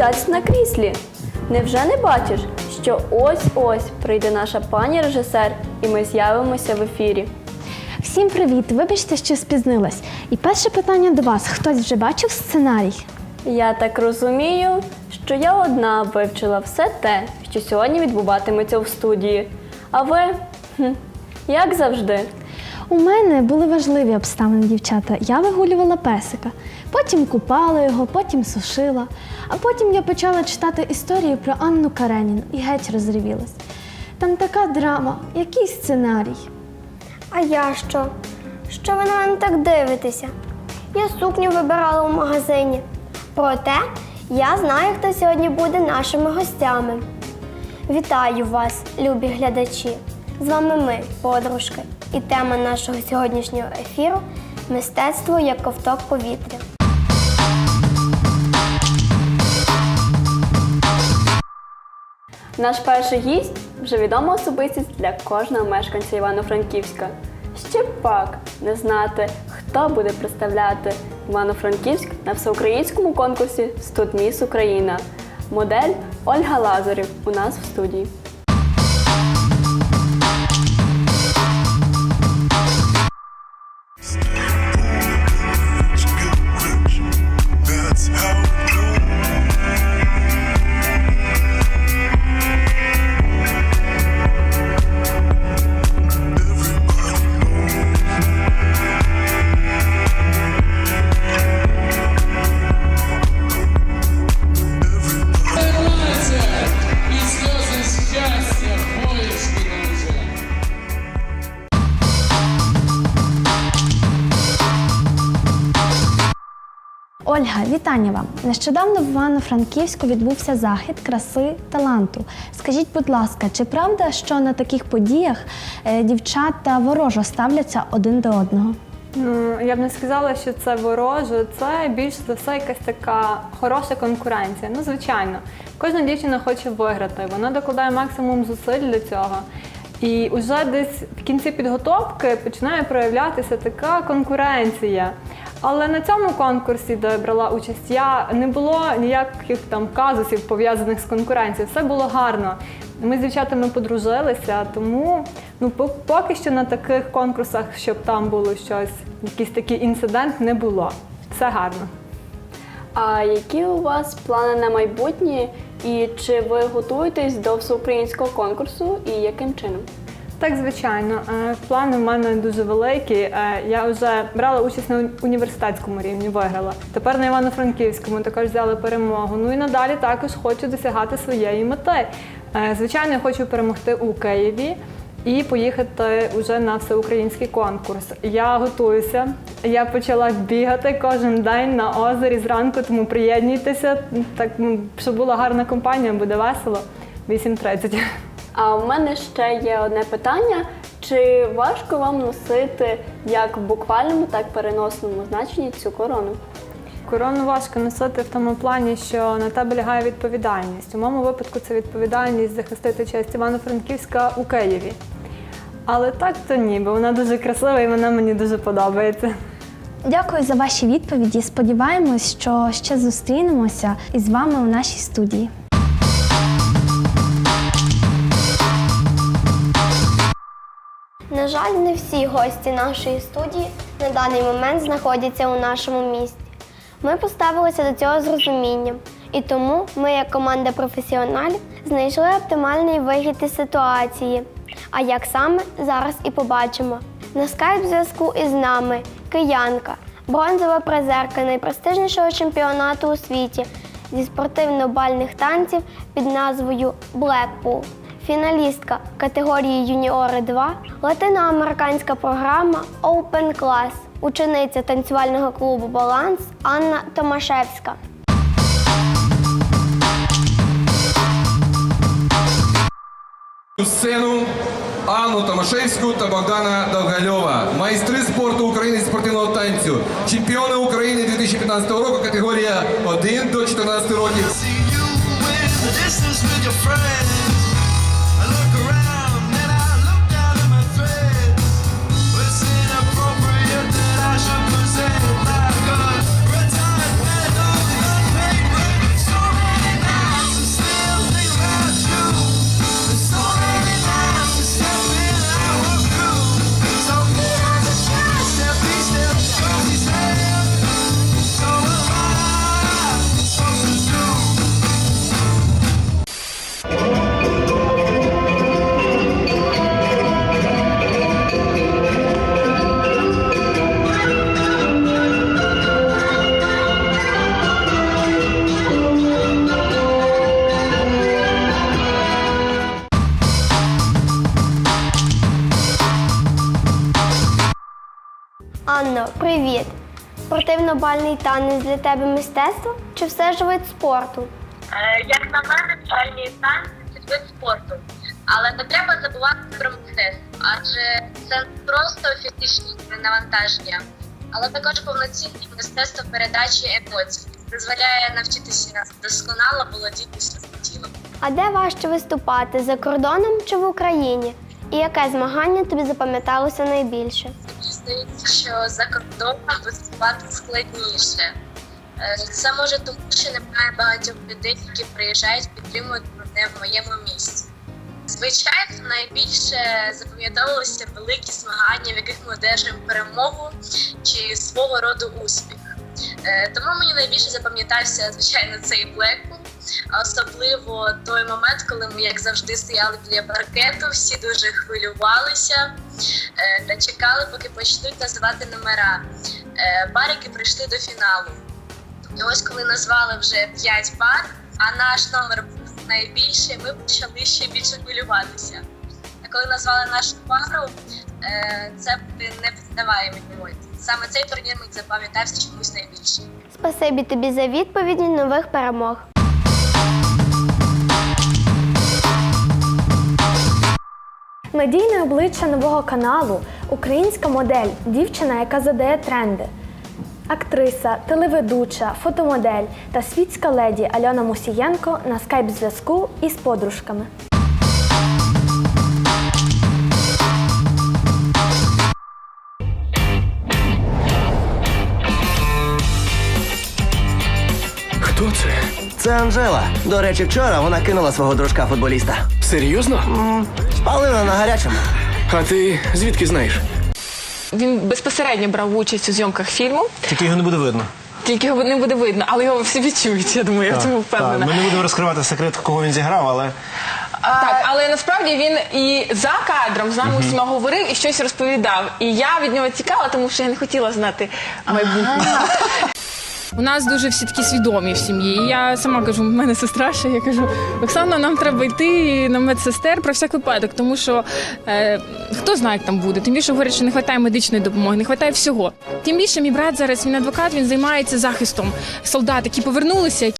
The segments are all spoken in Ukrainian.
годі на кріслі. Невже не бачиш, що ось-ось прийде наша пані режисер, і ми з'явимося в ефірі? Всім привіт! Вибачте, що спізнилась. І перше питання до вас: хтось вже бачив сценарій? Я так розумію, що я одна вивчила все те, що сьогодні відбуватиметься в студії. А ви, хм, як завжди, У мене були важливі обставини, дівчата. Я вигулювала песика, потім купала його, потім сушила. А потім я почала читати історію про Анну Кареніну і геть розривілась. Там така драма, який сценарій. А я що? Що ви на мене так дивитеся? Я сукню вибирала у магазині. Проте я знаю, хто сьогодні буде нашими гостями. Вітаю вас, любі глядачі! З вами ми, подружки, і тема нашого сьогоднішнього ефіру мистецтво як ковток повітря. наш перший гість вже відома особистість для кожного мешканця Івано-Франківська. Ще пак не знати, хто буде представляти Івано-Франківськ на всеукраїнському конкурсі «Студ Міс Україна. Модель Ольга Лазарів у нас в студії. Ольга, вітання вам! Нещодавно в Івано-Франківську відбувся захід краси таланту. Скажіть, будь ласка, чи правда, що на таких подіях е, дівчата ворожо ставляться один до одного? Ну, я б не сказала, що це вороже, це більш за все якась така хороша конкуренція. Ну, звичайно, кожна дівчина хоче виграти, вона докладає максимум зусиль для цього. І вже десь в кінці підготовки починає проявлятися така конкуренція. Але на цьому конкурсі, де брала участь я, не було ніяких там казусів пов'язаних з конкуренцією. Все було гарно. Ми з дівчатами подружилися, тому ну поки що на таких конкурсах, щоб там було щось, якийсь такий інцидент, не було. Все гарно. А які у вас плани на майбутнє? І чи ви готуєтесь до всеукраїнського конкурсу і яким чином? Так, звичайно, Е, плани в мене дуже великі. Е, Я вже брала участь на університетському рівні, виграла. Тепер на Івано-Франківському також взяла перемогу. Ну і надалі також хочу досягати своєї мети. Е, Звичайно, я хочу перемогти у Києві. І поїхати вже на всеукраїнський конкурс. Я готуюся. Я почала бігати кожен день на озері зранку, тому приєднуйтеся. Так, ну, щоб була гарна компанія, буде весело. 8.30. А в мене ще є одне питання: чи важко вам носити як в буквальному, так і переносному значенні цю корону? Корону важко носити в тому плані, що на тебе лягає відповідальність. У моєму випадку це відповідальність захистити честь Івано-Франківська у Києві. Але так то ні, бо вона дуже красива і вона мені дуже подобається. Дякую за ваші відповіді. Сподіваємось, що ще зустрінемося із вами у нашій студії. На жаль, не всі гості нашої студії на даний момент знаходяться у нашому місті. Ми поставилися до цього з розумінням, і тому ми, як команда професіоналів, знайшли оптимальний вихід із ситуації. А як саме зараз і побачимо. На скайп зв'язку із нами киянка, бронзова призерка найпрестижнішого чемпіонату у світі зі спортивно-бальних танців під назвою Blackpool фіналістка категорії Юніори 2, латиноамериканська програма Open Class, учениця танцювального клубу Баланс Анна Томашевська. Сцену Анну Томашевську та Богдана Довгальова, майстри спорту України спортивного танцю, чемпіони України 2015 року, категорія 1 до 14 років. Спортивно-бальний танець для тебе мистецтво чи все ж вид спорту? Е, Як на мене, бальні танці це вид спорту. Але не треба забувати про мистецтво, адже це не просто фізичні навантаження, але також повноцінне мистецтво передачі емоцій. Дозволяє навчитися досконало володіти своїм тілом. А де важче виступати за кордоном чи в Україні? І яке змагання тобі запам'яталося найбільше? Здається, що за кордоном виступати складніше. Е, Це може тому, що немає багатьох людей, які приїжджають, підтримують мене в моєму місці. Звичайно, найбільше запам'ятовувалися великі змагання, в яких ми одержуємо перемогу чи свого роду успіх. Е, Тому мені найбільше запам'ятався, звичайно, цей Блекпул, а особливо той момент, коли ми, як завжди, стояли біля паркету, всі дуже хвилювалися е, та чекали, поки почнуть називати номера. Е, Барики прийшли до фіналу. І ось коли назвали вже 5 пар, а наш номер був найбільший, ми почали ще більше хвилюватися. А коли назвали нашу пару, е, це були непіддаваємі емоції. Саме цей турнір мені запам'ятався чомусь найбільше. Спасибі тобі за відповіді нових перемог. Медійне обличчя нового каналу, українська модель, дівчина, яка задає тренди. Актриса, телеведуча, фотомодель та світська леді Альона Мусієнко на скайп-зв'язку із подружками. Це Анжела. До речі, вчора вона кинула свого дружка футболіста. Серйозно? Спалила на гарячому. А ти звідки знаєш? Він безпосередньо брав участь у зйомках фільму, Тільки його не буде видно. тільки його не буде видно, але його всі відчують. Я думаю, я в цьому Так, впевнена. Ми не будемо розкривати секрет, кого він зіграв, але Так, але насправді він і за кадром з нами усіма говорив і щось розповідав. І я від нього тікала, тому що я не хотіла знати майбутнє. У нас дуже всі такі свідомі в сім'ї. І я сама кажу, в мене сестра ще. Я кажу, Оксана, нам треба йти на медсестер про всяк випадок, тому що е, хто знає, як там буде. Тим більше говорять, що не вистачає медичної допомоги, не вистачає всього. Тим більше мій брат зараз він адвокат, він займається захистом солдат, які повернулися.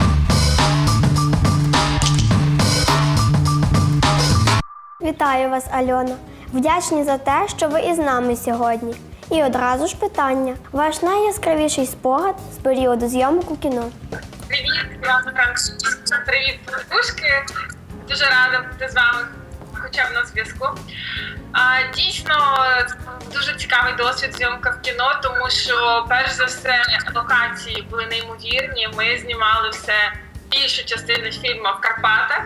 Вітаю вас, Альона. Вдячні за те, що ви із нами сьогодні. І одразу ж питання: ваш найяскравіший спогад з періоду зйомок у кіно. Привіт, Івана Франківська. Привіт, подружки. Дуже рада бути з вами, хоча б на зв'язку. А, дійсно, дуже цікавий досвід зйомка в кіно, тому що, перш за все, локації були неймовірні. Ми знімали все більшу частину фільму в Карпатах.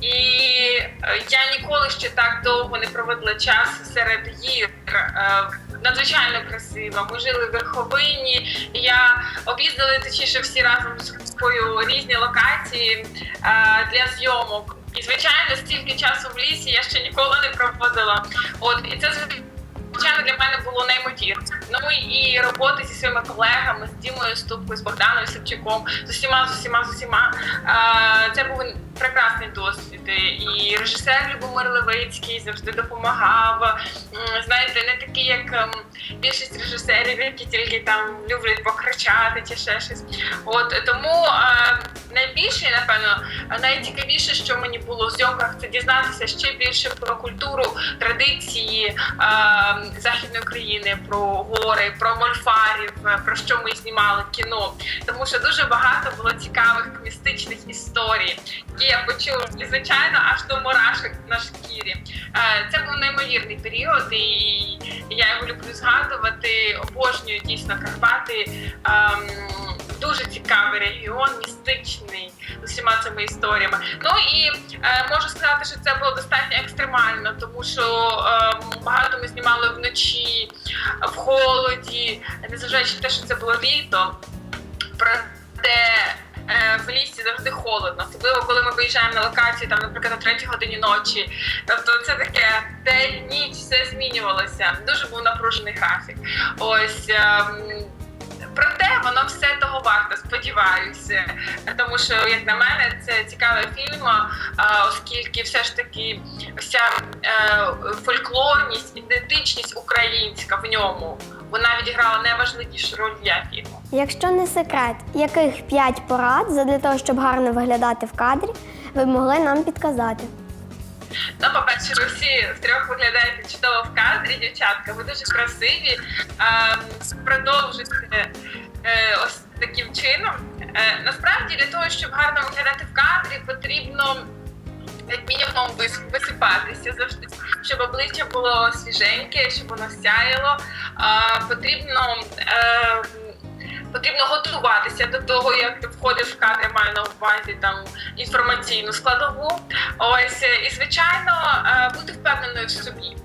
І е, я ніколи ще так довго не проводила час серед гір. Надзвичайно красиво. Ми жили в верховині. Я об'їздила точніше всі разом з групою різні локації е, для зйомок. І звичайно, стільки часу в лісі я ще ніколи не проводила. От і це звичайно для мене було неймовірно. Ну і роботи зі своїми колегами, з Дімою Ступкою, з Богданом Савчуком, з усіма, з усіма, з усіма. Е, Це був прекрасний досвід. І режисер Любомир Левицький завжди допомагав. Знаєте, не такий, як ем, більшість режисерів, які тільки там люблять покричати чи ще щось. От тому е, найбільше, напевно, найцікавіше, що мені було в зйомках, це дізнатися ще більше про культуру, традиції е, Західної України, про гори, про мольфарів, е, про що ми знімали кіно. Тому що дуже багато було цікавих містичних історій, які я почула, і звичайно, аж до мурашок на шкірі. Е, Це був неймовірний період, і я його люблю згадувати. Обожнюю дійсно Карпати. Ем, Дуже цікавий регіон, містичний з усіма цими історіями. Ну і е, можу сказати, що це було достатньо екстремально, тому що е, багато ми знімали вночі, в холоді, незважаючи на те, що це було літо. Проте в лісі завжди холодно, особливо коли ми виїжджаємо на локацію, там, наприклад, о 3 годині ночі. Тобто це таке день, ніч, все змінювалося. Дуже був напружений графік. Ось. ем, Проте воно все того варто, сподіваюся. Тому що, як на мене, це цікавий фільм, оскільки все ж таки вся е, фольклорність, ідентичність українська в ньому вона відіграла найважливішу роль для фільму. Якщо не секрет, яких п'ять порад для того, щоб гарно виглядати в кадрі, ви могли нам підказати? Ну, по-перше, ви всі втрьох виглядаєте чудово в кадрі, дівчатка. Ви дуже красиві. Продовжуйте е, ось таким чином. Е, Насправді для того, щоб гарно виглядати в кадрі, потрібно як мінімум вис- висипатися завжди, щоб обличчя було свіженьке, щоб воно сяяло. А, Потрібно. е, Потрібно готуватися до того, як ти входиш в кадр, маю на увазі там інформаційну складову. Ось е, і звичайно е, бути впевненою в собі.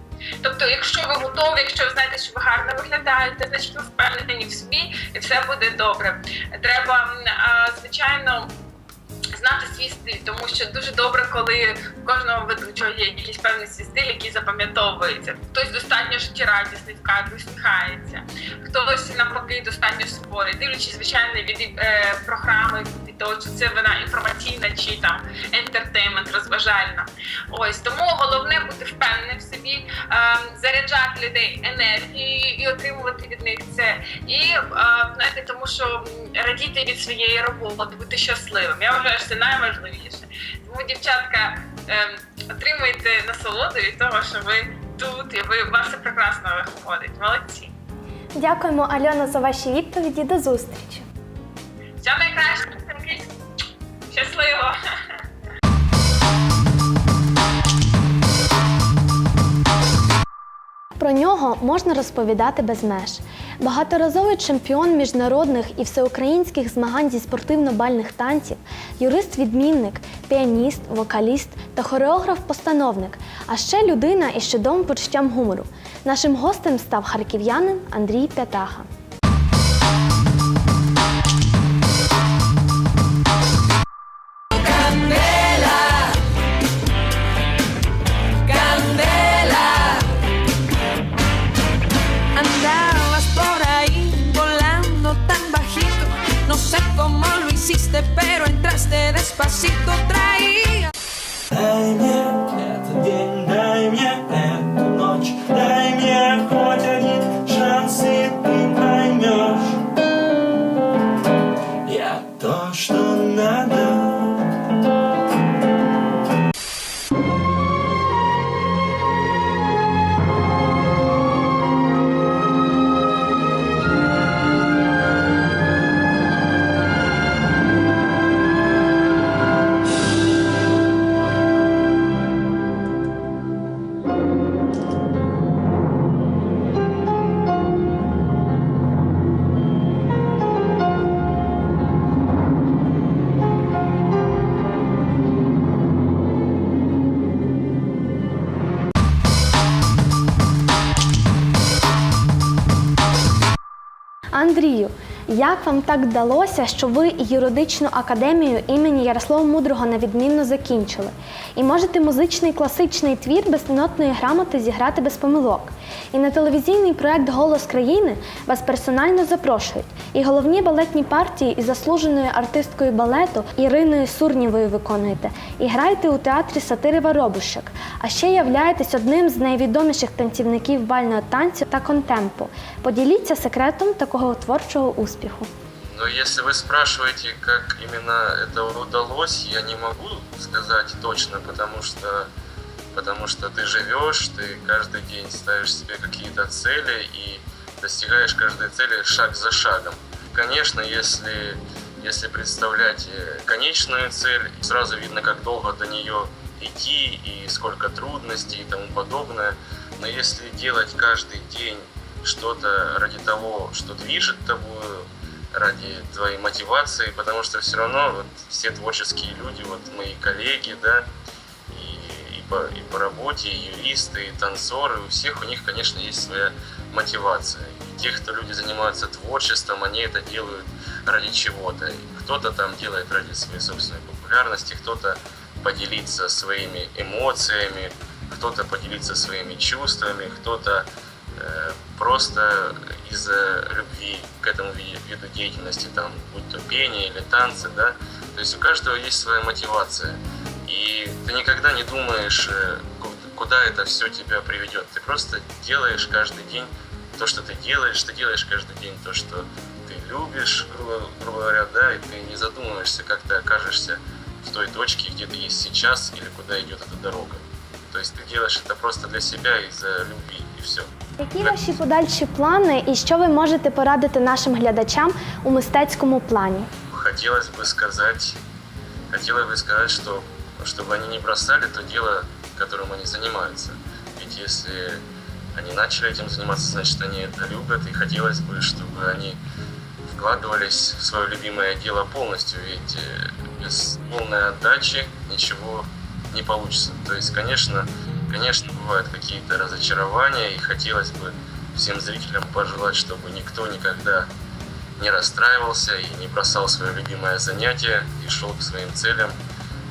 Тобто, якщо ви готові, якщо ви знаєте, що ви гарно виглядаєте, значить ви впевнені в собі, і все буде добре. Треба, звичайно. Знати свій стиль, тому що дуже добре, коли у кожного ведучого є якийсь певний свій стиль, який запам'ятовується. Хтось достатньо життєрадісний в кадрі усміхається, хтось навпаки достатньо суворий, дивлячись, звичайно, від е, програми, того, чи це вона інформаційна чи там ентертеймент, розважальна. Ось тому головне бути впевненим в собі, е, заряджати людей енергією і отримувати від них це. І е, знаєте, тому що радіти від своєї роботи, бути щасливим. Я вважаю, це найважливіше. Тому, дівчатка, е, отримуйте насолоду від того, що ви тут, і ви у вас все прекрасно виходить. Молодці. Дякуємо, Альона, за ваші відповіді. До зустрічі. Всього найкраще, щасливо! Про нього можна розповідати без меж. Багаторазовий чемпіон міжнародних і всеукраїнських змагань зі спортивно-бальних танців, юрист-відмінник, піаніст, вокаліст та хореограф-постановник, а ще людина із чудовим почуттям гумору. Нашим гостем став харків'янин Андрій П'ятаха. Андрію, як вам так вдалося, що ви юридичну академію імені Ярослава Мудрого на відмінно закінчили? І можете музичний класичний твір без нотної грамоти зіграти без помилок. І на телевізійний проект Голос країни вас персонально запрошують. І головні балетні партії із заслуженою артисткою балету Іриною Сурнєвою виконуєте. І граєте у театрі сатири Воробушек. А ще являєтесь одним з найвідоміших танцівників бального танцю та контемпу. Поділіться секретом такого творчого успіху. Но если вы спрашиваете, как именно это удалось, я не могу сказать точно, потому что, потому что ты живешь, ты каждый день ставишь себе какие-то цели и достигаешь каждой цели шаг за шагом. Конечно, если, если представлять э, конечную цель, сразу видно, как долго до нее идти и сколько трудностей и тому подобное. Но если делать каждый день что-то ради того, что движет тобою, ради твоей мотивации, потому что все равно вот все творческие люди, вот мои коллеги, да, и, и, по, работе, и юристы, и танцоры, у всех у них, конечно, есть своя мотивация. И те, кто люди занимаются творчеством, они это делают ради чего-то. Кто-то там делает ради своей собственной популярности, кто-то поделиться своими эмоциями, кто-то поделиться своими чувствами, кто-то э, просто из-за любви к этому ви- виду деятельности, там, будь то пение или танцы, да, то есть у каждого есть своя мотивация. И ты никогда не думаешь, э, ку- куда это все тебя приведет. Ты просто делаешь каждый день то, что ты делаешь, ты делаешь каждый день то, что ты любишь, грубо, грубо говоря, да, и ты не задумываешься, как ты окажешься в той точке, где ты есть сейчас или куда идет эта дорога. То есть ты делаешь это просто для себя из-за любви, и все. Які ваші подальші плани і що ви можете порадити нашим глядачам у мистецькому плані? Хотелось бы сказать, хотелось бы сказать, что чтобы они не бросали то дело, которым они занимаются. Ведь если они начали этим заниматься, значит они это любят, и хотелось бы, чтобы они вкладывались в свое любимое дело полностью, ведь э, без полной отдачи ничего не получится. То есть, конечно, конечно, бывают какие-то разочарования, и хотелось бы всем зрителям пожелать, чтобы никто никогда не расстраивался и не бросал свое любимое занятие и шел к своим целям,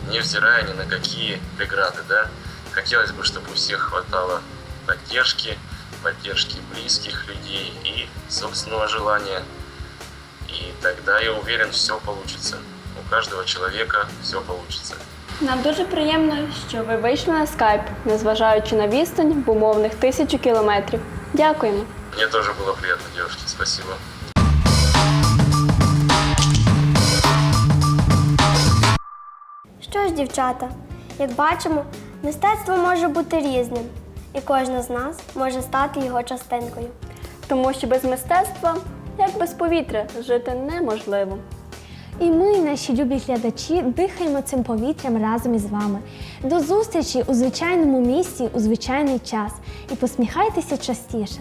невзирая ни на какие преграды, да. Хотелось бы, чтобы у всех хватало поддержки, поддержки близких людей и собственного желания. И тогда, я уверен, все получится. У каждого человека все получится. Нам дуже приємно, що ви вийшли на скайп, незважаючи на відстань в умовних тисячу кілометрів. Дякуємо. Мне тоже было приятно, девушки. Спасибо. Ж, дівчата, як бачимо, мистецтво може бути різним, і кожна з нас може стати його частинкою. Тому що без мистецтва, як без повітря, жити неможливо. І ми, наші любі глядачі, дихаємо цим повітрям разом із вами. До зустрічі у звичайному місці у звичайний час і посміхайтеся частіше.